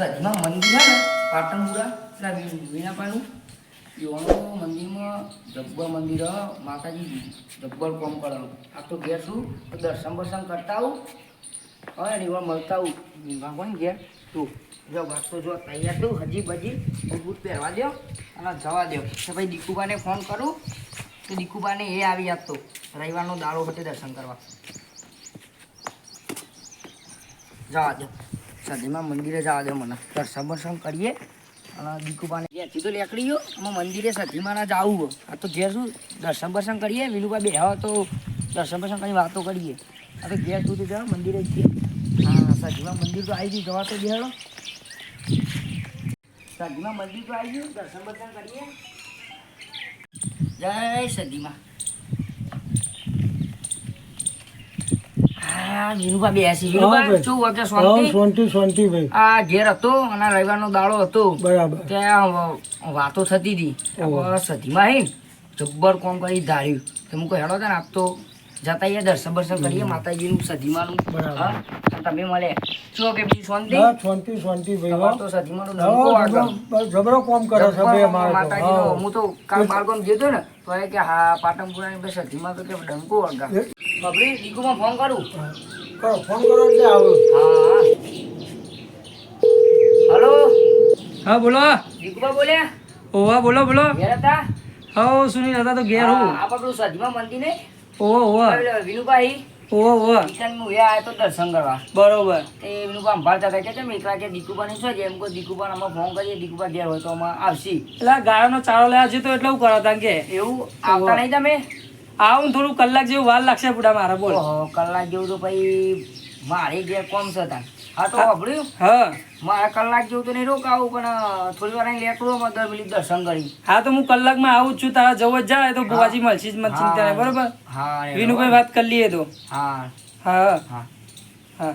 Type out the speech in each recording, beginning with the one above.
સજમાં મંદિર છે ને, પાટણપુરા, પેલા વીણાપાનું યોનો મંદિરમાં જબ્બર મંદિર માતાજી જબ્બર કોમ કરો આ તો ઘેર છું, તો દર્શન બર્શન કરતા આવું. હવે એવા મળતા આવું. ભગવાન ઘેર. તું જો વાત તો જો, તૈયાર છું હજી બજી બૂટ પહેરવા દો અને જવા દો તો ભાઈ દીકુબાને ફોન કરું, તો દીકુબાને એ આવી આપતો રવિવારનો દાડો હતો દર્શન કરવા. જવા દો સદીમાં મંદિરે જવા દો મને. દર્શન બર્શન કરીએ. અને દીકુબાને જ્યાંથી તો લેકડી ગયો. અમે મંદિરે સદીમાં જવું. આ તો ઘેર શું? દર્શન બર્શન કરીએ. વિનુભાઈ બે હવે તો દર્શન બર્શન કરી વાતો કરીએ. આ તો ઘેર સુધી જવા મંદિરે જઈએ હા સદીમાં મંદિર તો આવી ગયું. જવા તો બેહડો સદીમાં મંદિર તો આવી ગયું. દર્શન બર્શન કરીએ. જય સદીમાં હા વિનુભા બેસી. વિનુભા શું વખતે શાંતિ? શાંતિ શાંતિ ભાઈ. આ ઘેર હતો અને રવિવારનો દાડો હતો. બરાબર. ત્યાં વાતો થતી હતી. સધીમાં હે જબ્બર કોમ કરી ધાર્યું. તો હું હેડો હતા ને આપ તો જતા અહીંયા દર્શન બર્શન કરીએ માતાજીનું સધીમાનું. હા તમે મળે. શું કે બીજી શાંતિ? શાંતિ શાંતિ ભાઈ તો સધીમાનું આગળ. જબરો- કોમ કરે છે બે માતાજીનો. હું. તો કાલ બાળકોને જતો ને તો એ કે હા પાટણપુરાની બે સધીમાં તો કે ડંકો આગળ. એ- બબરી દીકુમાં ફોન કરું? કરો ફોન કરો એટલે આવું. હા. હલો? હા બોલો. દીકુબા બોલ્યા ઓવા બોલો બોલો. ઘેર હતા? હા સુનિલ હતા તો ઘેર હું આ આપણું સધીમાં મંદિર ને ઓવા પેલો વિનુભાઈ. ઓવો ઓવા હું એ આવ્યો તો દર્શન કરવા. બરોબર. તે વિનુભા સંભાળતા હતા કે દીકુબાની શું છે એમ કોઈ દીકુબાને અમે ફોન કરીએ દીકુબા ઘેર હોય તો અમે આવશી. એટલે ગાયોનો ચારો લેવા છે તો એટલું કરો તાં કે. એવું? આવતા નહીં તમે? આવું થોડું કલાક જેવું વાર લાગશે બુડા મારા બોલ. કલાક જેવું તો પછી મારે જે કોમ છે તાન હા તો વાપર્યું? હા. મારે કલાક જેવું તો નહીં રોકાવું પણ થોડી વાર અહીં લેકડું અમે દર મિનિટ દર્શન કરી. હા તો હું કલાકમાં આવું જ છું તારા જવું જ જાય તો ભુવાજી મળશે જ મત ચિંતા નહીં બરોબર? હા વિનુભાઈ વાત કરી લઈએ તો. હા. હા. હા. હા.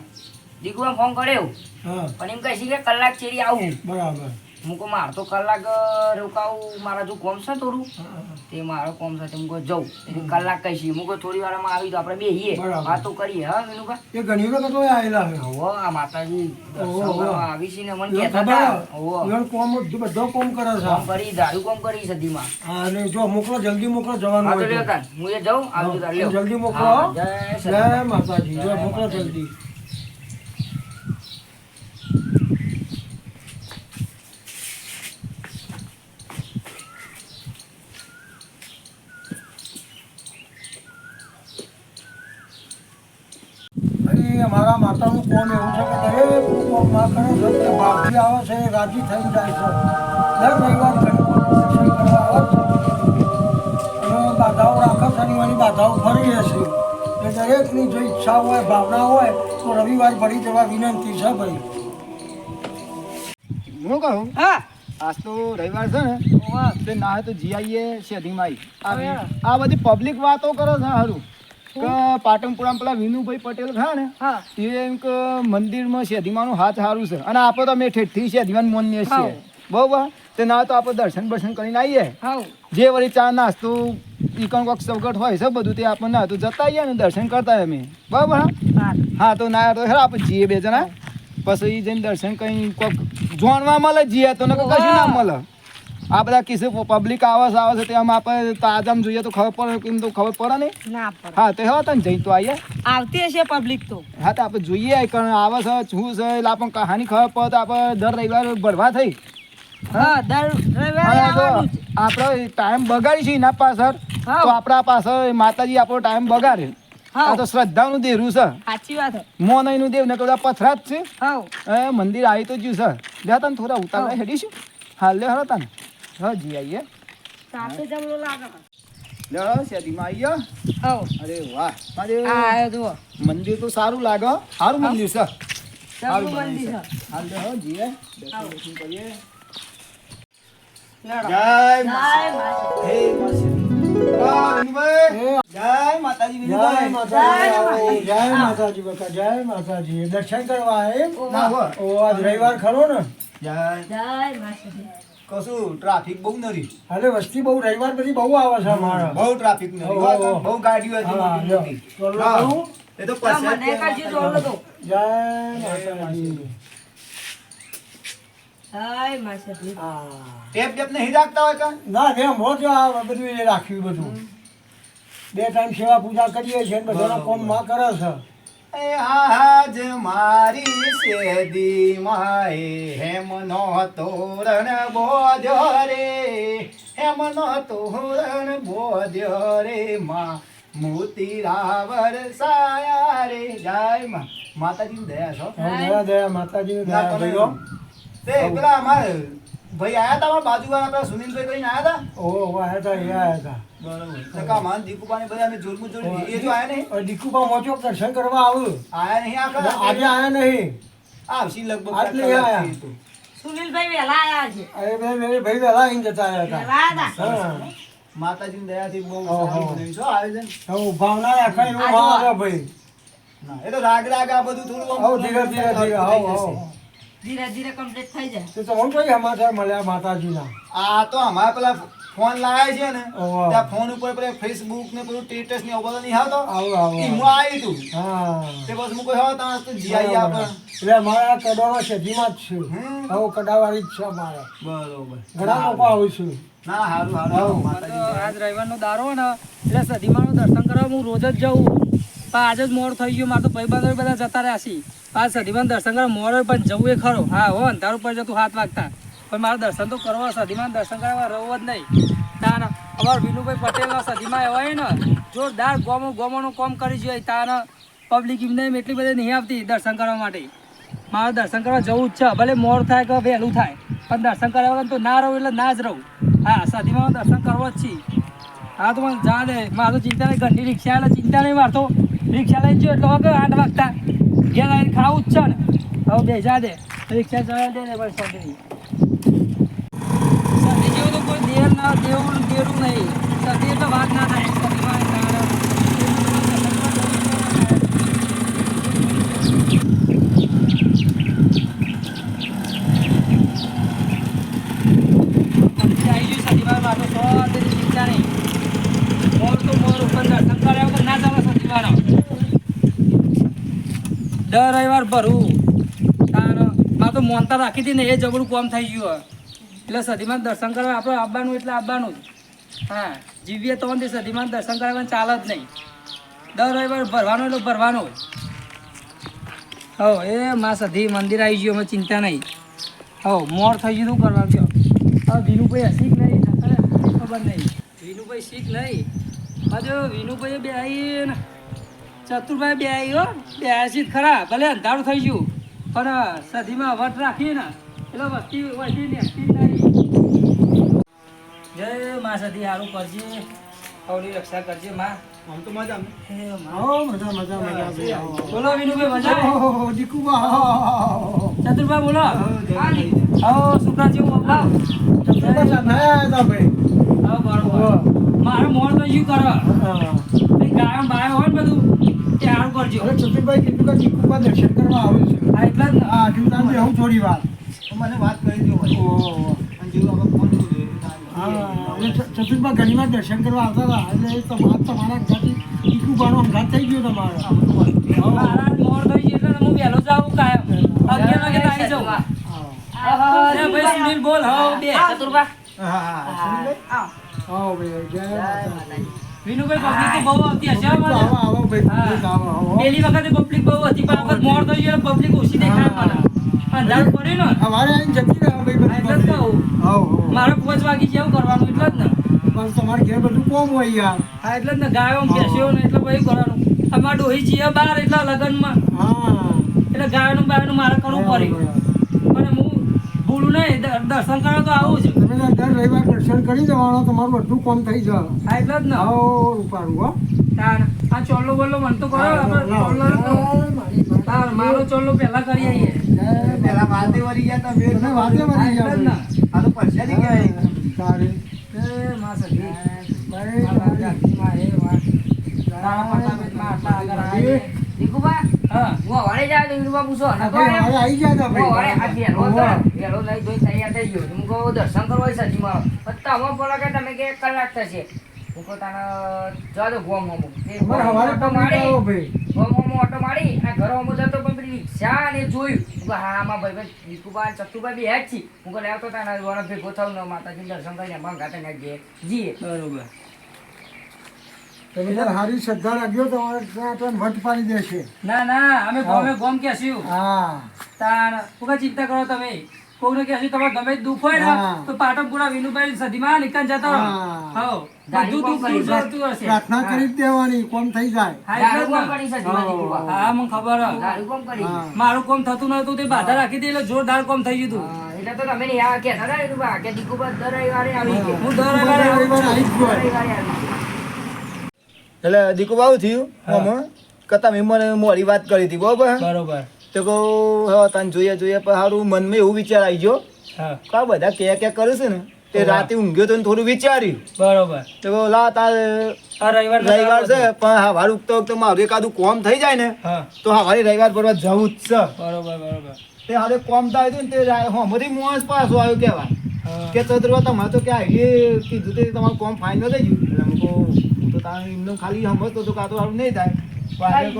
દીકુબા ફોન કર્યો. હા. પણ એમ કહે છે કે કલાક ચેરી આવું. બરાબર. હું કહું મારે તો કલાક રોકાવું મારા જો કોમ છે થોડું. તે મારો કોમ સાથે હું જઉં. એટલે કલાક કહીશી હું કહું થોડી વારમાં આવી તો આપણે બેહીએ. વાતો કરીએ હા વિનુભા એ ઘણી વખત તો આયેલા છે. હો આ માતાજી આવી છે ને મને કહેતા હતા. હો કોમ બધો કોમ કરે છે. કોમ કરી દારૂ કોમ કરી સદીમાં હા અને જો મોકલો જલ્દી મોકલો જવાનું હા તો. હું એ જાઉં આવજો જલ્દી મોકલો. જય માતાજી. જો મોકલો જલ્દી. તે આવે છે એ રાજી થઈ જાય છે. દર રવિવાર દર્શન કરવા આવે છે. અને બાધાઓ રાખે શનિવારની બાધાઓ ફરી રહેશે એ દરેકની જો ઈચ્છા હોય ભાવના હોય તો રવિવાર ભરી જવા વિનંતી છે ભાઈ. હું કહું? હા. આજ તો રવિવાર છે ને તે ના હોય તો જીઆઈએ શેરીમાં આવી આ બધી પબ્લિક વાતો કરે છે હારું. કે પાટણપુરા પેલા વિનુભાઈ પટેલ ખરા ને હા. એ એમ કે મંદિરમાં શેધીમાનું હાથ સારું છે. અને આપણે તો અમે ઠેઠથી શેરીમાં મોનીએ છીએ. બરોબર? તે ના તો આપણે દર્શન બર્શન કરીને આવીએ. જે વળી ચા નાસ્તો ઈકણ કોક સવગટ હોય છે બધું તે આપણને ના તો જતા આવીએ ને દર્શન કરતા અમે. બરાબર? હા? હા તો ના તો ખરા આપણે જઈએ બે જણા. પછી જઈને દર્શન કઈ કોક જોણવા મળે જઈએ તો કશું ના મળે. આ બધા કિસ્સે પબ્લિક આવે છે આવે છે તે આમ આપણે તાજામ જોઈએ તો ખબર પડે કેમ તો ખબર પડે નહીં? ના પડે. હા તો હા તને જઈ તો આવીએ આવતી હશે પબ્લિક તો. હા તો આપણે જોઈએ કારણ આવે છે શું છે એટલે આપણને કહાની ખબર પડે તો આપણે દર રવિવારે ભરવા થઈ. હા? દર રવિવારે. આપણે ટાઈમ બગાડી છે એના પાછળ તો આપણા પાછળ માતાજી આપણો ટાઈમ બગાડે. હા. તો શ્રદ્ધાનું દેરું છે. સાચી વાત મોનઈનું દેવ ને બધા પથરા જ છે એ મંદિર આવી તો જ્યું છે. જ્યાં તને થોડા ઉતાર હેડીશું હાલ લે હરો તને. હા જી આઈએ. સાથે જમણો લાગે. લે હરો શેરીમાં આવીએ હા અરે વાહ મારે આ આવ્યો જુઓ. મંદિર તો સારું લાગે સારું મંદિર છે. સારું મંદિર છે. હાલ લે હો જીએ. દર્શન કરીએ. જય જય મા- હે માસી. વાહ, વિનુભાઈ. જય માતાજી. જય માતાજી. જય માતાજી. બકા જય માતાજી. દર્શન કરવા એમ? ઓ આજ રવિવાર ખરો ને? જય જય માતાજી. કશું ટ્રાફિક બહુ નરી. હાલે વસ્તી બહુ રવિવાર બધી બહુ આવે છે અમારે. બહુ ટ્રાફિક નરી. બહુ ગાડીઓ હતી હા, મોટી લ્યો. મોટી. ચોલો હા. કરું? એ તો પછી મને કાઢી દોડો તો જય માતાજી. હાયમાં સધી હા. ટેપ નહીં રાખતા હોય કાં? ના ને મોજ આ બધું એ રાખ્યું બધું. બે ટાઈમ સેવા પૂજા કરીએ છીએ ને બધાના કોમમાં કરે છે. એ આજ મારી સેદી માએ હેમનો તોરણ બોધ્યો રે. હેમનો તોરણ બોધ્યો રે. માં મોતી રાવર સાયા રે. જય માં. માતાજી દયા છો દયા દયા માતાજીની દયા ભાઈઓ તે પેલા અમારે ભાઈ આયા તા અમારા બાજુવાળા પેલા સુનિલભાઈ કરીને આયા તા? ઓહો ઓહો આયા તા એ આયા તા. બરાબર. કા માન દીકુપાને બધા અમે જોડમું જોડી એ જો આયા નહીં? હવે મોચો દર્શન કરવા આવ્યું આયા નહીં આખા આજે આયા નહીં. આવશી લગભગ આટલે આયા. સુનિલભાઈ વેલા આયા છે અરે ભાઈ વહેલા આવીને જતા રહ્યા હતા માતાજીની દયાથી બહુ સારું આયોજન. ભાવના રાખા એવું મારે ભાઈ. ના, એ તો રાગ રાગ આ બધું થોડું ધીરે ધીરે ધીરે હવ હવ ધીરે ધીરે કમ્પ્લીટ થઈ જાય. તો તમને કઈ સમાચાર મળ્યા માતાજીના. આ તો અમારે પેલા ફોન લાયા છે ને ત્યાં ફોન ઉપર પેલા ફેસબુક ને પેલું સ્ટેટસ ને એવું બધું નહીં આવતો? આવું તું હા તે બસ હું કોઈ હવે ત્યાં તો જી આપણે. એટલે મારા કડોનો શેઠીમાં જ છું. હવે કડાવાળી જ છે મારે બરોબર. ઘણા લોકો આવું છું. ના સારું તો આજ રવિવારનો દારો ને એટલે સધીમાનું દર્શન કરવા હું રોજ જ જાઉં. પણ આજે જ મોડ થઈ ગયું, મારે તો ભાઈબંધો બધા જતા રહ્યા છે આ સધીમાન, દર્શન કરવા મોડ પણ જવું એ ખરો. હા, હો, અંધારું પર જતું હાથ વાગતા. પણ મારે દર્શન તો કરવા, સધીમાન, દર્શન કરવા રહું જ નહીં. ના ના અમારો વિનુભાઈ પટેલ સધીમાં હોય ને, જોરદાર ગોમો, ગોમોનું કોમ કરી જોઈએ તાન. પબ્લિક એમને એટલી બધી નહીં આવતી દર્શન કરવા માટે. મારે દર્શન કરવા જવું જ છે. ભલે મોડ થાય કે વહેલું થાય, પણ દર્શન કરવા તો ના રહું એટલે ના જ રહું. હા સદીમાં દર્શન કરવો જ છીએ. હા, તો મને જા દે. મારે તો ચિંતા નહીં, ઘરની રિક્ષા એટલે ચિંતા નહીં મારતો. રિક્ષા લઈને જો એટલે વગર આઠ વાગતા. ઘેર આવીને ખાવું જ છે ને. હવે બે દે. રિક્ષા ચલાવી દે ને ભાઈ જેવું તો કોઈ દેર ના, દેવું દેવું નહીં. એટલે વાત ના થાય. સદીમાં આવી ગયું સદીમાં મારો સો તેની ચિંતા નહીં મોર તો મોર ઉપર દર્શન કર્યા વગર ના ચાલે સદીમાનો દર રવિવાર ભરું. તાર, આ તો મોનતા રાખી હતી ને એ જબરું કોમ થઈ ગયું એટલે સદીમાં દર્શન કરવા, આપણે આવવાનું એટલે આવવાનું જ. હા, જીવીએ તો તે સદીમાં દર્શન કરવાનું ચાલે જ નહીં. દર રવિવાર ભરવાનો એટલે ભરવાનો હો એ માં સધી મંદિર આવી ગયું, અમે ચિંતા નહીં. હો મોર થઈ ગયું શું કરવા કયો હવે વિનુભાઈ હસી નહીં? ખબર નહીં. વિનુભાઈ શીખ નહીં. હજુ વિનુભાઈ બે આવીને ચતુરભાઈ બે આવ્યો હો. બે આવ્યા ખરા ભલે અંધારું થઈ ગયું પણ સધીમાં વટ રાખીએ ને એટલે વસ્તી વસ્તી નેસતી નહીં જય માં સધી સારું કરજે હવની રક્ષા કરજે માં. આમ તો મજા મજા મજા મજા બોલો વિનુભાઈ મજા? દીકુબા. ચતુરભાઈ બોલો. આવો સુકા જેવું બોલાવ મારે મોડ તો શું કરો? હા. ગાયો બાયો હોય ને બધું? તે કરજો. હવે ચતુર્ભાઈ કીધું કે દર્શન કરવા આવે છે. હા એટલે જ હા હું થોડી વાર. તો મને વાત કરી દો ભાઈ ઓહો. ચ- ચતુર્ભા દર્શન કરવા આવતા હતા. એટલે એ તમારા ઘરથી દીકુબાનો અંગાત થઈ ગયો તમારો. મારા થઈ ગયું એટલે હું વહેલો જાઉં કાયમ. અગિયાર વાગે આવી જાઉં. ભાઈ સુનિલ બોલ. હવ બે. ચતુરભા હા હા. સુનિલભાઈ? જય માતાજી. વિનુભાઈ પબ્લિક તો બહુ આવતી હશે આવો આવો ભાઈ આવો આવો. પેલી વખતે પબ્લિક બહુ હતી પણ વખત મોડ થઈ ગયો પબ્લિક ઓછી દેખાય મને. અંધારું પડ્યું ને? અમારે અહીં જતી રહ્યા ભાઈ એટલે જ કહું. મારે પાંચ વાગે જેવું કરવાનું એટલે જ ને. પણ તમારે ઘેર બધું કોમ હોય યાર. હા એટલે જ ને ગાયો બેસ્યો ને એટલે ભાઈ કરવાનું. અમારે ડોહી જીએ બાર એટલા લગ્નમાં. હા. એટલે ગાયોનું બાયોનું મારે કરવું પડે. પણ હું ભૂલું નહીં દર્શન કરવા તો આવું જ. તમે દર રવિવાર દર્શન કરી જવાનો તમારું બધું કોમ થઈ જાય હા એટલે જ ને. આવો ઉપાડું હો. તાર આ ચોલ્લો બોલ્લો મન તો કરો ચોલ્લો તાર મારો ચોલ્લો પહેલા કરી આવીએ. પેલા વાતે વરી ગયા તા મેળ તમે વાતે વરી ગયા ને. આ તો પરસાદી કહેવાય તારે. એ માં સખી. બરે જાતિમાં એ વાત. તારા પ્રતાપેટમાં આટલા આગળ આવી દીકુબા હા હું હવારે જાય તો વિનુબા પૂછો આ ભાઈ. મારે આવી ગયા હતા. હું. લઈ તૈયાર થઈ ગયો. કહું દર્શન કરવા હોય સજી મારો. પણ તમે બોલો કે તમે કે એક કલાક થશે. હું કહું તને જવા દો ગોમ હમું તે અમારે ગોમ હવારે ઓટો મારી આવો ભાઈ. ઓમ ઓમ ઓટો મારી. આ ઘર ઓમો જતો પણ પેલી રિક્ષા ને જોયું. હું કહું, હા આમાં ભાઈ ભાઈ દીકુબા ચતુબા બી હેડ છી હું કહું લેવતો તાના વરસ ભેગો થાવ ને માતાજી દર્શન કરીને ઘાટે ને જઈએ. બરોબર. તમે તાર હારી શ્રદ્ધા રાખ્યો તમારે ત્યાં તો વટ પાડી દેશે. ના ના અમે ગમે ગોમ કહેશું. હા. તાણ કોઈ ચિંતા કરો તમે. કોઈને કહેશું તમારે ગમે દુઃખ હોય ને તો પાટણપુરા વિનુભાઈ સદીમાં નીકળ જતો રહો. બધું દુઃખ દૂર જતું હશે. પ્રાર્થના કરી દેવાની કોમ થઈ જાય. હા, મને ખબર. મારું કોમ થતું નતું તે બાધા રાખી દે એટલે જોરદાર કોમ થઈ ગયું એટલે તો તમે નહીં કહેતા કે દર રવિવારે આવી હું. દર રવિવારે આવી જ દર જાય રવિવારે આવી ગયો એટલે દીકુ બાવું થયું. હમ કે તમે મને મોડી વાત કરી હતી બરોબર? બરોબર. તો કહું હા તને જોઈએ જોઈએ પણ સારું મનમાં એવું વિચાર આવી ગયો. હા. કે બધા કે કે કરે છે ને તે રાતે ઊંઘ્યો તો થોડું વિચાર્યું. બરોબર. તો લા તાર રવિવાર રવિવાર છે પણ હવાર ઉગતો ઉગતો મારું એકાદું કોમ થઈ જાય ને તો હવારે રવિવાર ભરવા જવું જ છે. બરોબર બરોબર. તે હારે કોમ થાય ને તે હમરી મોસ પાછો આવ્યો કહેવાય. કે ચતુર્વા તમારે તો કે એ કીધું તે તમારું કોમ ફાઇનલ થઈ ગયું. હું એમને ખાલી સમજતો હતો કાં તો સારું નહીં થાય. પણ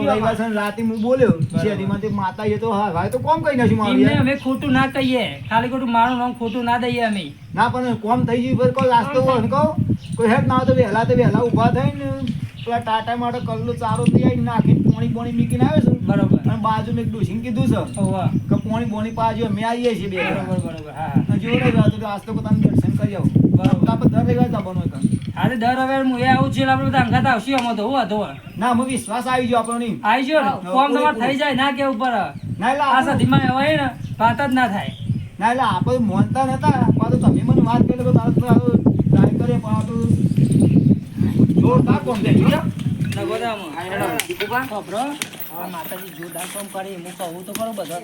ખોટું ના કહીએ. ખાલી ખોટું મારું નામ ખોટું ના દઈએ અમે. ના પણ કોમ થઈ ગયું કોઈ રાસ્તો કોઈ હેડ ના તો વહેલા તો વહેલા ઊભા થઈને પેલા ટાટા માટે કલ્લો ચારો તૈયારી નાખી પોણી પોણી મૂકીને આવ્યો છે. બરોબર. અને બાજુ મેં એક ડોસીને કીધું છે કે પોણી બોણી પાજો અમે આવીએ છીએ બે. બરોબર બરોબર. હા જોડે તો આજ તો પોતાનું દર્શન કરી આવું. આપણે. આજે દર હવે હું એ આવું છું આપણે બધા અંગાત આવશું તો હું હતો ના હું વિશ્વાસ આવી ગયો આપણો આવી ગયો ફોર્મ તમારે થઈ જાય ના કે ઉપર. ના એટલે આ આપણે- સધીમાં હોય ને વાત જ ના થાય. ના એટલે આપણે મોનતા નતા. તો તમે મને વાત કરી તો તારું ટ્રાય કરીએ પણ આ તો જોરદાર કોમ આ માતાજી જોરદાર કામ કરે હું કહું તો ખરું બધા.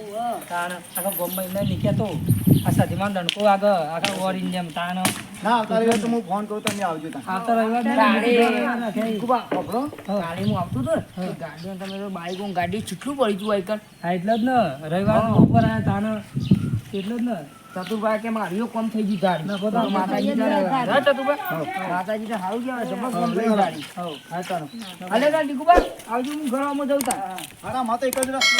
તાણ આખા ગોમમાં એમને નીકળ્યા તો આ સધીમાં દણકો આગળ આખા ઓર ઇન્ડિયમ તાણ. ના આવતા રવિવારે તો હું ફોન કરું તમે આવજો ત્યાં. રવિવાર ગાડી. ગાડી હું આવતો તો ગાડીમાં તમે તો બાઈક હું ગાડી ચીટલું પડી ગયું આઈકન હા એટલે જ ને રવિવાર ઉપર આયા તાણ. એટલે જ ને. ચતુરભાઈ કે મારી કોમ થઈ ગઈ ગાડી ના, બધા માતાજી તો હા, ચતુરભાઈ? માતાજી તો સારું કહેવાય જબર કોમ થઈ ગાડી હા ચાલો. અલે ગાડી કુબા આવજો હું ઘરમાં જઉં તાર. હા માતા એક જ રસ્તો